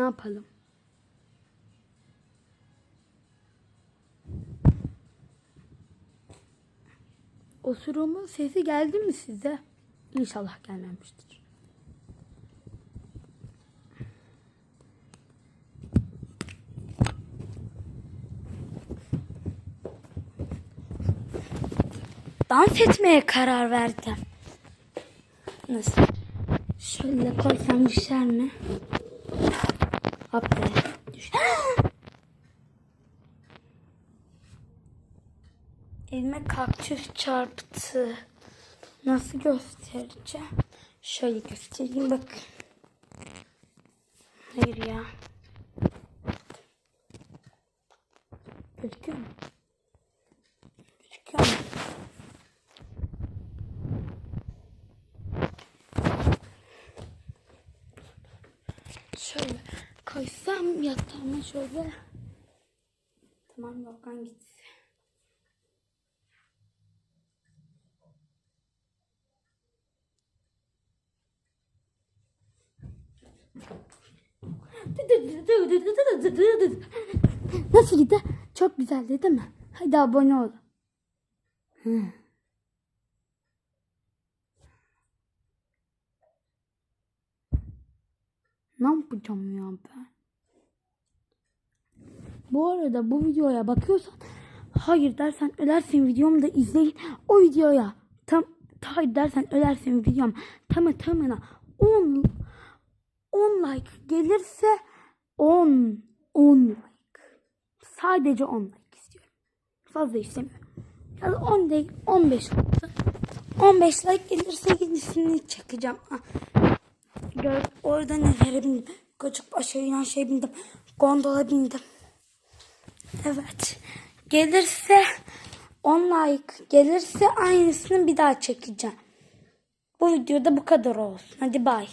yapalım? Osurumun sesi geldi mi size? İnşallah gelmemiştir. Dans etmeye karar verdim. Nasıl? Şöyle koysam düşer mi? Hop be. Düş. Elime kaktüs çarptı. Nasıl göstereceğim? Şöyle göstereyim bak. Hayır ya. Gözüküyor mu? Gözüküyor mu? Şöyle koysam yatağıma şöyle. Tamam yorgan gitsin. Nasıl gitti? Çok güzeldi değil mi? Hadi abone ol. Hı. Ne yapacağım ya ben? Bu arada bu videoya bakıyorsan hayır dersen ölersin videomu da izleyin. O videoya tam hayır dersen ölersin videom tamı tamına 10 10 like gelirse 10 10 like. Sadece 10 like istiyorum. Fazla istemiyorum. Ya da 10 değil 15 olsun. 15 like gelirse yenisini çekeceğim. Ah. Gör, orada nelere bindim. Kaçıp aşağı inen şey bindim. Gondola bindim. Evet. Gelirse 10 like gelirse aynısını bir daha çekeceğim. Bu videoda bu kadar olsun. Hadi bay.